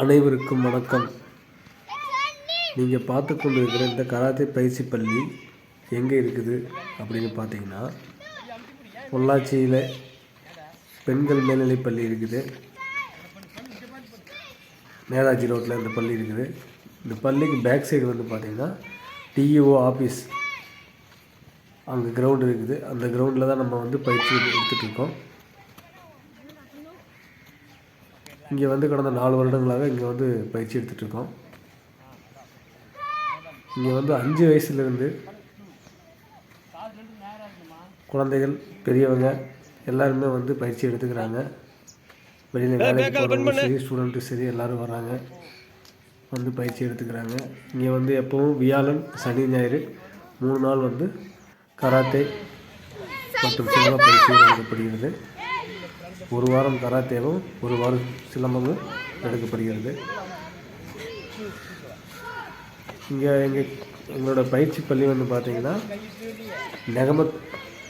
அனைவருக்கும் வணக்கம். நீங்கள் பார்த்து கொண்டு இருக்கிற இந்த கராத்தே பயிற்சி பள்ளி எங்கே இருக்குது அப்படின்னு பார்த்தீங்கன்னா பொள்ளாச்சியில் பெண்கள் மேல்நிலை பள்ளி இருக்குது. நேதாஜி ரோட்டில் இந்த பள்ளி இருக்குது. இந்த பள்ளிக்கு பேக் சைடு வந்து பார்த்தீங்கன்னா டிஇஓ ஆஃபீஸ் அங்கே கிரவுண்ட் இருக்குது. அந்த கிரவுண்டில் தான் நம்ம வந்து பயிற்சி எடுத்துகிட்டு இங்கே வந்து கடந்த நாலு வருடங்களாக இங்கே வந்து பயிற்சி எடுத்துகிட்டு இருக்கோம் இங்கே வந்து அஞ்சு வயசுலேருந்து குழந்தைகள் பெரியவங்க எல்லாருமே வந்து பயிற்சி எடுத்துக்கிறாங்க. வெளியில் வேலைக்கு போகிறவங்க சரி ஸ்டூடெண்ட்டும் சரி எல்லோரும் வராங்க வந்து பயிற்சி எடுத்துக்கிறாங்க. இங்கே வந்து எப்போவும் வியாழன் சனி ஞாயிறு மூணு நாள் வந்து கராத்தே மற்றும் சிலம்ப பயிற்சி நடத்தப்படுகிறது. ஒரு வாரம் கராத்தேவும் ஒரு வாரம் சிலம்பமும் எடுக்கப்படுகிறது. இங்கே எங்கள் எங்களோட பயிற்சி பள்ளி வந்து பார்த்தீங்கன்னா நெகமத்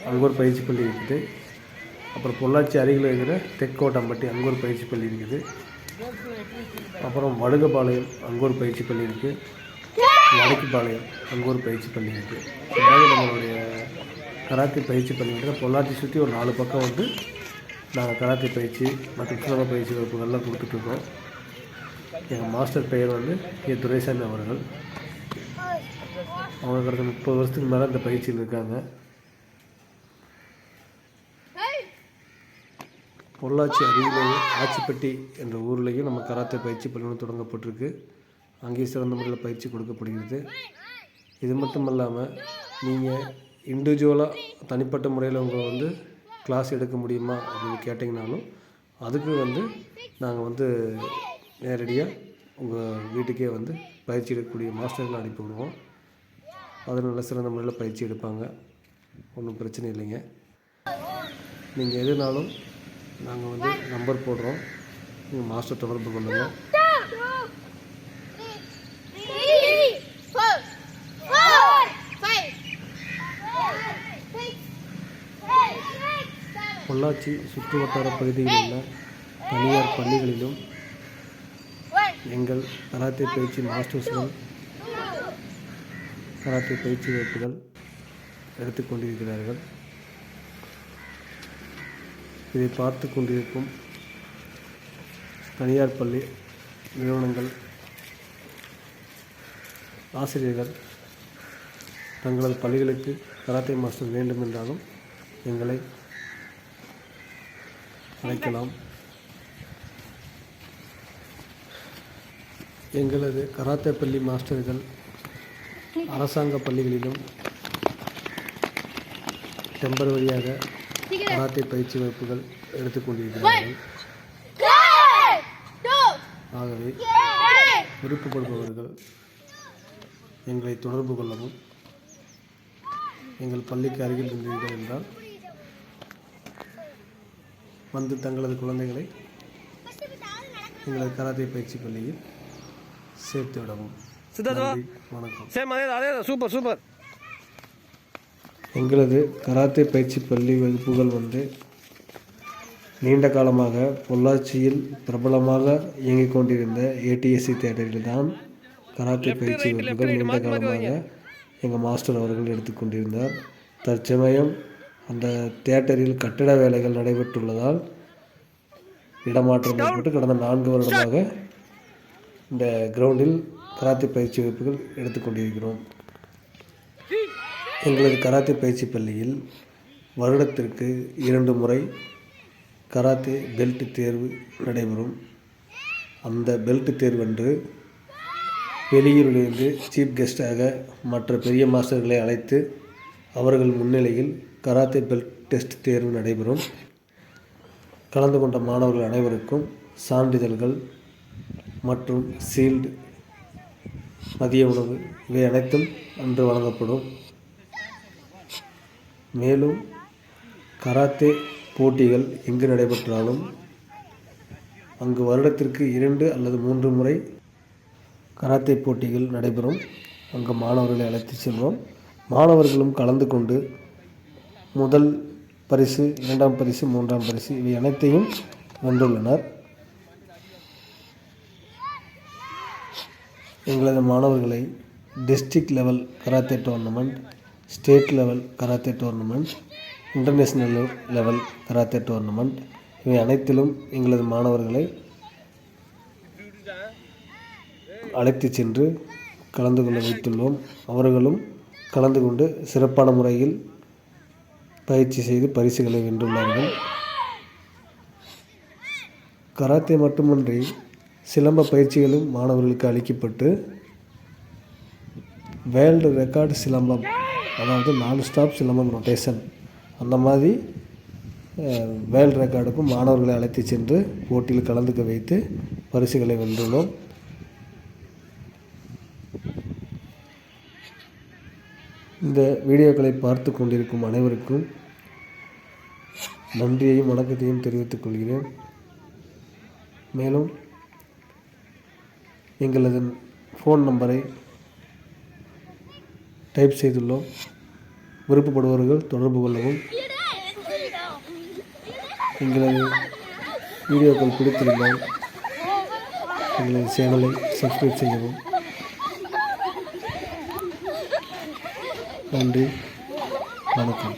அங்கே ஒரு பயிற்சி பள்ளி இருக்குது. அப்புறம் பொள்ளாச்சி அருகில் இருக்கிற தெற்கோட்டம்பட்டி அங்கே ஒரு பயிற்சி பள்ளி இருக்குது. அப்புறம் வடுகபாளையம் அங்கே ஒரு பயிற்சி பள்ளி இருக்குது வடக்குப்பாளையம் அங்கே ஒரு பயிற்சி பள்ளி இருக்குது அதாவது நம்மளுடைய கராத்தே பயிற்சி பள்ளிங்கிற பொள்ளாச்சி சுற்றி ஒரு நாலு பக்கம் வந்து நாங்கள் கராத்தே பயிற்சி மற்றும் சிலம்ப பயிற்சி வகுப்புகள்லாம் கொடுத்துட்ருக்கோம். எங்கள் மாஸ்டர் பெயர் வந்து ஏ துரைசாமி அவர்கள். அவங்க கடந்த முப்பது வருஷத்துக்கு மேலே இந்த பயிற்சியில் இருக்காங்க. பொள்ளாச்சி அருகிலேயே ஆச்சிப்பட்டி என்ற ஊர்லேயும் நம்ம கராத்தே பயிற்சி பள்ளிகளும் தொடங்கப்பட்டிருக்கு. அங்கேயும் சிறந்த முறையில் பயிற்சி கொடுக்கப்படுகிறது. இது மட்டும் இல்லாமல் நீங்கள் இண்டிவிஜுவலாக தனிப்பட்ட முறையில் உங்களை வந்து கிளாஸ் எடுக்க முடியுமா அப்படின்னு கேட்டிங்கனாலும் அதுக்கு வந்து நாங்கள் வந்து நேரடியாக உங்கள் வீட்டுக்கே வந்து பயிற்சி எடுக்கக்கூடிய மாஸ்டர்களை அனுப்பி விடுவோம். அது நல்ல சிறந்த முறையில் பயிற்சி எடுப்பாங்க. ஒன்றும் பிரச்சனை இல்லைங்க. நீங்கள் எதுனாலும் நாங்கள் வந்து நம்பர் போடுறோம். நீங்கள் மாஸ்டர் தொடர்பு கொள்ளுங்கள். பொள்ளாச்சி சுற்று வட்டார பகுதியில் உள்ள தனியார் பள்ளிகளிலும் எங்கள் கராத்தே பயிற்சி மாஸ்டர்ஸ்கள் கராத்தே பயிற்சி வகுப்புகள் எடுத்துக்கொண்டிருக்கிறார்கள் இதை பார்த்து கொண்டிருக்கும் தனியார் பள்ளி நிறுவனங்கள் ஆசிரியர்கள் தங்களது பள்ளிகளுக்கு கராத்தே மாஸ்டர் வேண்டும் என்றாலும் எங்களை அழைக்கலாம் எங்களது கராத்தே பள்ளி மாஸ்டர்கள் அரசாங்க பள்ளிகளிலும் டெம்பரவரியாக கராத்தே பயிற்சி வகுப்புகள் எடுத்துக்கொண்டிருக்கிறார்கள் ஆகவே விருப்பப்படுபவர்கள் எங்களை தொடர்பு கொள்ளவும் எங்கள் பள்ளிக்கு அருகில் இருந்தீர்கள் என்றால் வந்து தங்களது குழந்தைகளை எங்களது கராத்தே பயிற்சி பள்ளியில் சேர்த்து விடவும். வணக்கம். சேம் அதே அதே சூப்பர் சூப்பர் எங்களது கராத்தே பயிற்சி பள்ளி வகுப்புகள் வந்து நீண்ட காலமாக பொள்ளாச்சியில் பிரபலமாக இயங்கிக் கொண்டிருந்த ஏடிஎஸ்சி தேட்டரில் தான் கராத்தே பயிற்சி வகுப்புகள் நீண்ட காலமாக எங்கள் மாஸ்டர் அவர்கள் எடுத்துக்கொண்டிருந்தார் தற்சமயம் அந்த தேட்டரில் கட்டிட வேலைகள் நடைபெற்றுள்ளதால் இடமாற்றம் ஏற்பட்டு கடந்த நான்கு வருடமாக இந்த கிரவுண்டில் கராத்தே பயிற்சி வகுப்புகள் எடுத்துக்கொண்டிருக்கிறோம் எங்களது கராத்தே பயிற்சி பள்ளியில் வருடத்திற்கு இரண்டு முறை கராத்தே பெல்ட் தேர்வு நடைபெறும். அந்த பெல்ட் தேர்வன்று வெளியூரிலிருந்து சீஃப் கெஸ்டாக மற்ற பெரிய மாஸ்டர்களை அழைத்து அவர்கள் முன்னிலையில் கராத்தே பெல்ட் டெஸ்ட் தேர்வு நடைபெறும். கலந்து கொண்ட மாணவர்கள் அனைவருக்கும் சான்றிதழ்கள் மற்றும் சீல்டு மதிய உணவு இவை அனைத்தும் அன்று வழங்கப்படும். மேலும் கராத்தே போட்டிகள் எங்கு நடைபெற்றாலும் அங்கு வருடத்திற்கு இரண்டு அல்லது மூன்று முறை கராத்தே போட்டிகள் நடைபெறும். அங்கு மாணவர்களை அழைத்து செல்வோம். மாணவர்களும் கலந்து கொண்டு முதல் பரிசு இரண்டாம் பரிசு மூன்றாம் பரிசு இவை அனைத்தையும் வென்றுள்ளனர். எங்களது மாணவர்களை district level karate tournament state level karate tournament international level karate tournament இவை அனைத்திலும் எங்களது மாணவர்களை அழைத்து சென்று கலந்து கொள்ள வைத்துள்ளோம். அவர்களும் கலந்து கொண்டு சிறப்பான முறையில் பயிற்சி செய்து பரிசுகளை வென்றுள்ளார்கள். கராத்தே மட்டுமன்றி சிலம்ப பயிற்சிகளும் மாணவர்களுக்கு அளிக்கப்பட்டு வேர்ல்டு ரெக்கார்டு சிலம்பம் அதாவது நான் ஸ்டாப் சிலம்பம் ரொட்டேஷன் அந்த மாதிரி வேர்ல்டு ரெக்கார்டுக்கும் மாணவர்களை அழைத்து சென்று போட்டியில் கலந்துக்க வைத்து பரிசுகளை வென்றுள்ளோம். இந்த வீடியோக்களை பார்த்து கொண்டிருக்கும் அனைவருக்கும் நன்றியையும் வணக்கத்தையும் தெரிவித்துக் கொள்கிறேன். மேலும் எங்களது ஃபோன் நம்பரை டைப் செய்துள்ளோம். விருப்பப்படுபவர்கள் தொடர்பு கொள்ளவும். எங்களது வீடியோக்கள் பிடித்திருந்தால் எங்களது சேனலை சப்ஸ்கிரைப் செய்யவும். நன்றி. வணக்கம்.